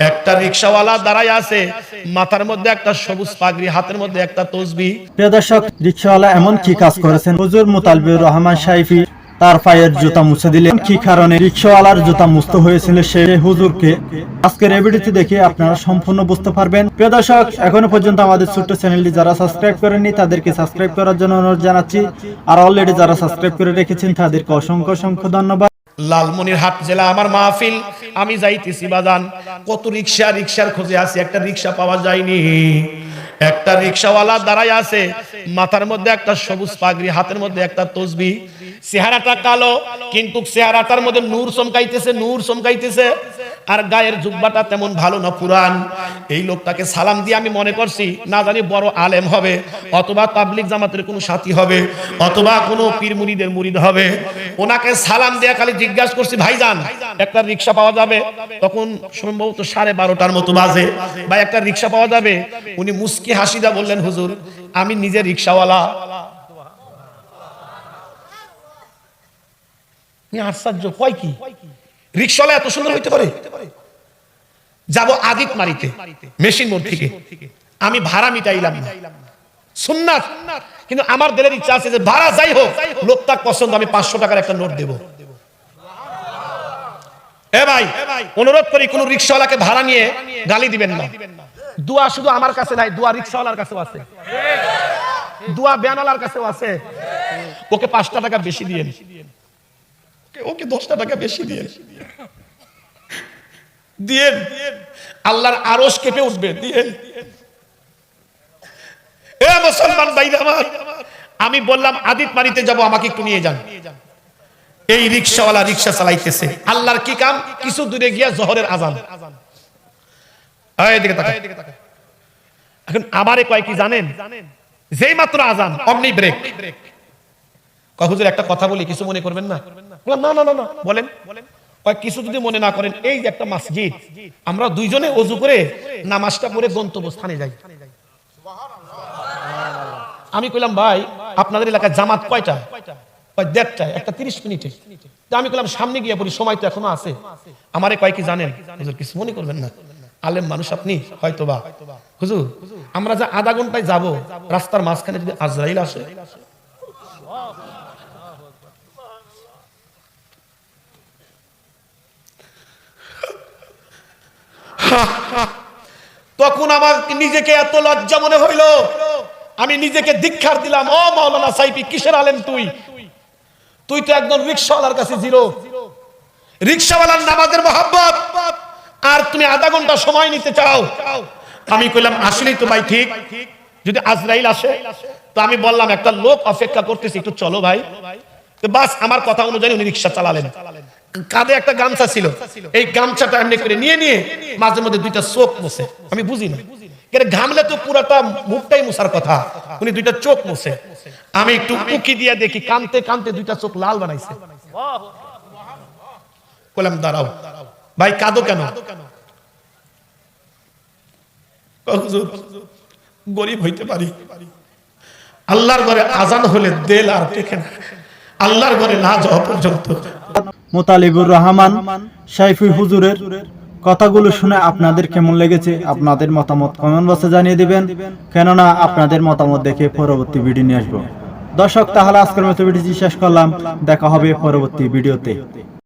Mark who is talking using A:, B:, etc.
A: একটা রিক্সাওয়ালা দাঁড়ায় আছে, মাথার মধ্যে একটা সবুজ পাগড়ি, হাতের মধ্যে একটা তসবি।
B: প্রিয় দর্শক, রিক্সাওয়ালা এমন কি কাজ করেছেন? হুজুর মুতালবির রহমান সাইফি তার পায়ের জুতা মুছে দিলেন। কি কারণে রিক্সাওয়ালার জুতা মুছতে হয়েছিল সে হুজুরকে? আজকের এই ভিডিওটি দেখে আপনারা সম্পূর্ণ বুঝতে পারবেন। প্রিয় দর্শক, এখনও পর্যন্ত আমাদের ছোট্ট চ্যানেলটি যারা সাবস্ক্রাইব করেননি, তাদেরকে সাবস্ক্রাইব করার জন্য অনুরোধ জানাচ্ছি। আর অলরেডি যারা সাবস্ক্রাইব করে রেখেছেন, তাদেরকে অসংখ্য অসংখ্য ধন্যবাদ।
A: লালমনিরহাট জেলা আমার মাহফিল। আমি যাইতেছি বাজান। কত রিক্সা রিক্সার খুঁজে আছি, একটা রিক্সা পাওয়া যায়নি। একটা রিক্সাওয়ালা দাঁড়ায় আছে, মাথার মধ্যে একটা সবুজ পাগড়ি, হাতের মধ্যে একটা তসবি। চেহারাটা কালো, কিন্তু চেহারাটার মধ্যে নূর চমকাইতেছে নূর চমকাইতেছে। আর গায়ের জুব্বাটা তেমন ভালো না পুরান। এই লোকটাকে সালাম দিয়ে আমি মনে করছি, না জানি বড় আলেম হবে, অথবা তাবলিক জামাতের কোনো সাথী হবে, অথবা কোনো পীর মুরিদের মুরিদ হবে। ওনাকে সালাম দেয়া খালি জিজ্ঞাসা করছি, ভাইজান, একটা রিক্সা পাওয়া যাবে? তখন সম্ভবত সাড়ে বারোটার মতো বাজে, বা একটা রিক্সা পাওয়া যাবে? উনি মুস্কি হাসিদা বললেন, হুজুর, আমি নিজে রিক্সাওয়ালা। আশ্চর্য, কয় কি? রিক্সাওয়ালা এত সুন্দর হইতে পারে? যাব আদিত মারিতে, মেশিন মোড় থেকে। আমি ভাড়া মিটাইলাম না। সুন্নাত। কিন্তু আমার দিলের ইচ্ছা আছে যে ভাড়া যাই হোক লোকটা পছন্দ, আমি পাঁচশো টাকার একটা নোট দেব। এ ভাই, অনুরোধ করি কোন রিক্সাওয়ালাকে ভাড়া নিয়ে গালি দিবেন না। দোয়া শুধু আমার কাছে নাই, দোয়া রিক্সাওয়ালার কাছেও আছে। দোয়া বেয়ানালার কাছেও আছে। ওকে পাঁচটা টাকা বেশি দিয়ে ওকে দশটা টাকা বেশি দিয়ে। দিয়ে। আল্লাহর আরস কেঁপে উঠবে। দিয়ে। এ মুসলমান ভাইরা আমার আমি বললাম আদিত মারিতে যাব আমাকে একটু নিয়ে যান। এই রিক্সাওয়ালা রিক্সা চালাইতেছে। আল্লাহর কি কাম? কিছু দূরে গিয়া জহরের আজান। এখন আমারে কয় কি জানেন? যেই মাত্র আজান অমনি ব্রেক হুজুর একটা কথা বলি কিছু মনে করবেন না? বললাম, না না না না। বলেন কিছু যদি মনে না করেন এই যে একটা মসজিদ আমরা দুইজনে অজু করে নামাজটা পড়ে গন্তব্য যাই। আমি কইলাম ভাই আপনাদের এলাকায় জামাত কয়টা? কয় দেড়টায় একটা তিরিশ মিনিটে। আমি কইলাম সামনে গিয়ে পড়ি সময় তো এখনও আছে। আমারে কয় কি জানেন? কিছু মনে করবেন না। আলেম মানুষ আপনি হয়তো বা হুজুর আমরা যে আধা ঘন্টায় যাব রাস্তার মাঝখানে যদি আজরাইল আসে। তখন আমার নিজেকে এত লজ্জা মনে হইল। আমি নিজেকে দীক্ষার দিলাম, ও মাওলানা সাইফি, কিসের আলেম তুই? তুই তো একদম রিক্সাওয়ালার কাছে জিরো। রিক্সাওয়ালার নামাজের মহাব্বত। আর তুমি আধা ঘণ্টা সময় নিতে চাও। আমি কইলাম আসলেই তো ভাই, ঠিক। যদি আজরাইল আসে, তো আমি বললাম, একটা লোক অপেক্ষা করতেছি, একটু চলো ভাই। তো বাস, আমার কথা অনুযায়ী উনি রিক্সা চালালেন। কাঁধে একটা গামছা ছিল। এই গামছাটা এমনি করে নিয়ে নিয়ে মাঝে মধ্যে দুইটা চোখ মুছে। আমি বুঝি না। ঘামলে তো পুরাটা মুখটাই মুছার কথা। উনি দুইটা চোখ মুছে। আমি একটু উকি দিয়ে দেখি, কানতে কানতে দুইটা চোখ লাল বানাইছে। বললাম দাঁড়াও। ভাই, কাঁদো কেন? গরিব হইতে পারি। আল্লাহর ঘরে আজান হলে দেল আর টেকে না। আল্লাহর ঘরে না যাওয়া পর্যন্ত
B: মোতালিবুর রহমান, সাইফুল হুজুরের কথাগুলো শুনে আপনাদের কেমন লেগেছে আপনাদের মতামত কমেন্ট বক্সে জানিয়ে দিবেন। কেননা আপনাদের মতামত দেখে পরবর্তী ভিডিও নিয়ে আসব। দর্শক, তাহলে আজকের মতো ভিডিওটি শেষ করলাম। দেখা হবে পরবর্তী ভিডিওতে